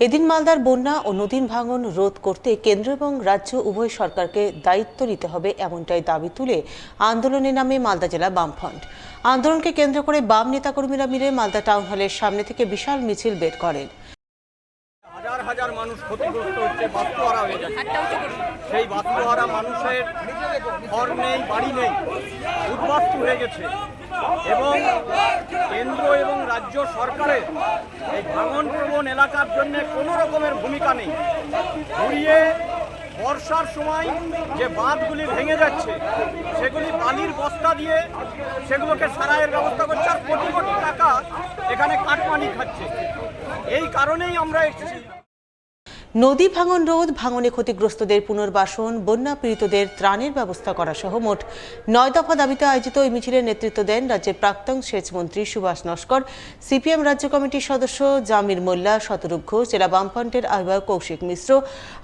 এদিন মালদার বন্যা ও নদীর ভাঙন রোধ করতে কেন্দ্র এবং রাজ্য উভয় সরকারকে দায়িত্ব নিতে হবে এমনটাই দাবি তুলে আন্দোলনে নামে মালদা জেলা বামফ্রন্ট। আন্দোলনকে কেন্দ্র করে বাম নেতাকর্মীরা মিলে মালদা টাউন হলের সামনে থেকে বিশাল মিছিল বের করেন। মানুষ ক্ষতিগ্রস্ত হচ্ছে বাস্তুহারা হয়ে যাচ্ছে। সেই বাস্তুহারা মানুষের ঘর নেই বাড়ি নেই উদ্বাস্তু হয়ে গেছে। এবং কেন্দ্র এবং রাজ্য সরকারের এই ভাঙন প্রবণ এলাকার জন্য কোনো রকমের ভূমিকা নেই। ঘুরিয়ে বর্ষার সময় যে বাঁধগুলি ভেঙে যাচ্ছে সেগুলি বালির বস্তা দিয়ে সেগুলোকে সারাইয়ের ব্যবস্থা করছে আর কোটি কোটি টাকা এখানে কাটমানি খাচ্ছে। এই কারণেই আমরা এসেছি। নদী ভাঙন রোধ ভাঙনে ক্ষতিগ্রস্তদের পুনর্বাসন, বন্যা পীড়িতদের ত্রাণের ব্যবস্থা করা সহ মোট নয় দফা দাবিতে আয়োজিত এই মিছিলের নেতৃত্ব দেন রাজ্যের প্রাক্তন সেচমন্ত্রী সুভাষ নস্কর। সিপিএম রাজ্য কমিটির সদস্য জামির মোল্লা শতরূপ ঘোষ জেলা বামফ্রন্টের আহ্বায়ক কৌশিক মিশ্র,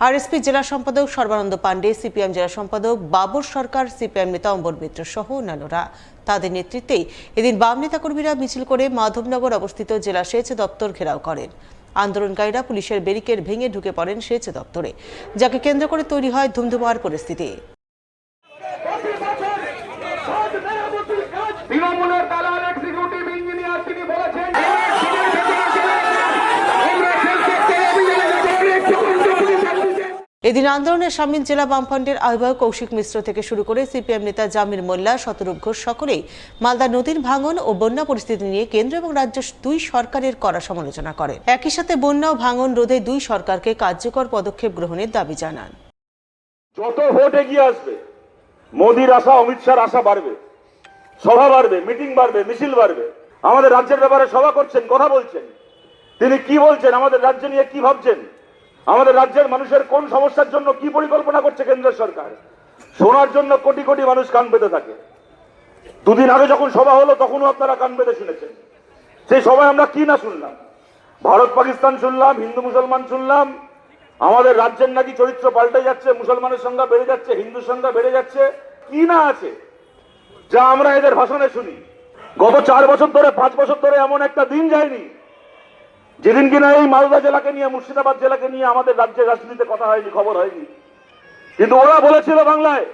আরএসপি জেলা সম্পাদক সর্বানন্দ পাণ্ডে, সিপিএম জেলা সম্পাদক বাবর সরকার, সিপিএম নেতা অম্বর মিত্র সহ অন্যান্যরা। তাদের নেতৃত্বেই এদিন বাম নেতাকর্মীরা মিছিল করে মাধবনগর অবস্থিত জেলা সেচ দপ্তর ঘেরাও করেন। আন্দোলনকারীরা পুলিশের ব্যারিকেড ভেঙে ঢুকে পড়েন সেচ দপ্তরে, যাকে কেন্দ্র করে তৈরি হয় ধুমধুমার পরিস্থিতি। দালাল এক্সিকিউটিভ ইঞ্জিনিয়ার তিনি বলেছেন এদিন আন্দোলনে সামিল জেলা বামফ্রন্টের আহ্বায়ক কৌশিক মিশ্র থেকে শুরু করে সিপিএম নেতা জামির মোল্লা, শতরূপ ঘোষ সকলেই মালদা নদীর ভাঙন ও বন্যা পরিস্থিতি নিয়ে কেন্দ্র এবং রাজ্য দুই সরকারের করা সমালোচনা করেন। একই সাথে বন্যা ও ভাঙন রোধে দুই সরকারকে কার্যকর পদক্ষেপ গ্রহণের দাবি জানান। যত ভোট এগিয়ে আসবে, মোদির আশা, অমিত শাহর আশা বাড়বে। সভা বাড়বে, মিটিং বাড়বে, মিছিল বাড়বে। আমাদের রাজ্যের ব্যাপারে সভা করছেন, কথা বলছেন। তিনি কি বলছেন, আমাদের রাজ্য নিয়ে কি ভাবছেন? আমাদের রাজ্যের মানুষের কোন সমস্যার জন্য কি পরিকল্পনা করছে কেন্দ্র সরকার? শোনার জন্য কোটি কোটি মানুষ কান পেতে থাকে। দুদিন আগে যখন সভা হলো, তখনও আপনারা কান পেতে শুনেছেন। সেই সভায় আমরা কি না শুনলাম? ভারত পাকিস্তান শুনলাম, হিন্দু মুসলমান শুনলাম, আমাদের রাজ্যের নাকি চরিত্র পাল্টে যাচ্ছে, মুসলমানের সংখ্যা বেড়ে যাচ্ছে হিন্দুর সংখ্যা বেড়ে যাচ্ছে, কি না আছে? যা আমরা এদের ভাষণে শুনি। গত চার বছর ধরে, পাঁচ বছর ধরে এমন একটা দিন যায়নি যেদিন কিনা এই মালদা জেলাকে নিয়ে, মুর্শিদাবাদ জেলাকে নিয়ে আমাদের রাজ্যের রাজনীতিতে কথা হয়নি, খবর হয়নি। কিন্তু ওরা বলেছিল বাংলায়,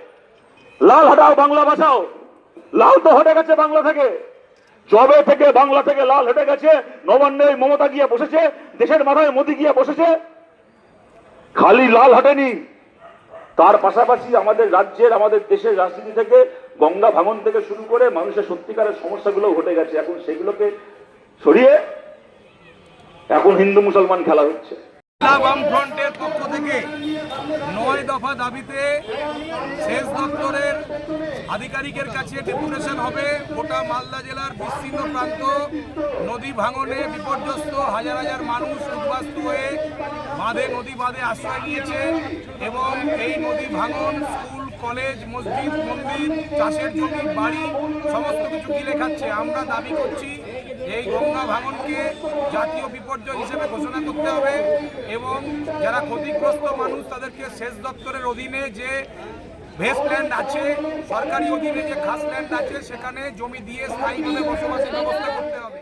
লাল হাটাও বাংলা বাঁচাও, লাল তো হটে গেছে বাংলা থেকে। জবে থেকে বাংলা থেকে লাল হেঁটে গেছে নবান্নে মমতা গিয়ে বসেছে, দেশের মাথায় মোদি গিয়ে বসেছে। খালি লাল হাঁটেনি। তার পাশাপাশি আমাদের রাজ্যের, আমাদের দেশের রাজনীতি থেকে, গঙ্গা ভাঙন থেকে শুরু করে মানুষের সত্যিকারের সমস্যাগুলো ঘটে গেছে। এখন সেগুলোকে সরিয়ে এখন হিন্দু মুসলমান খেলা হচ্ছে। জেলা বামফ্রন্টের পক্ষ থেকে নয় দফা দাবিতে শেষ দপ্তরের আধিকারিকের কাছে ডেপুটেশন হবে। গোটা মালদা জেলার বিস্তীর্ণ প্রান্ত, নদী ভাঙনে বিপর্যস্ত হাজার হাজার মানুষ উদ্বাস্তু হয়ে বাঁধে, নদী বাঁধে আশ্রয় নিয়েছে এবং এই নদী ভাঙন, স্কুল, কলেজ, মসজিদ, মন্দির, চাষের জমি, বাড়ি, সমস্ত কিছু গিলে খাচ্ছে। আমরা দাবি করছি এই গঙ্গা ভাঙনকে জাতীয় বিপর্যয় হিসেবে ঘোষণা করতে হবে এবং যারা ক্ষতিগ্রস্ত মানুষ তাদেরকে সেচ দপ্তরের অধীনে যে ভেস্টল্যান্ড আছে, সরকারি অধীনে যে খাস ল্যান্ড আছে, সেখানে জমি দিয়ে স্থায়ীভাবে বসবাসের ব্যবস্থা করতে হবে।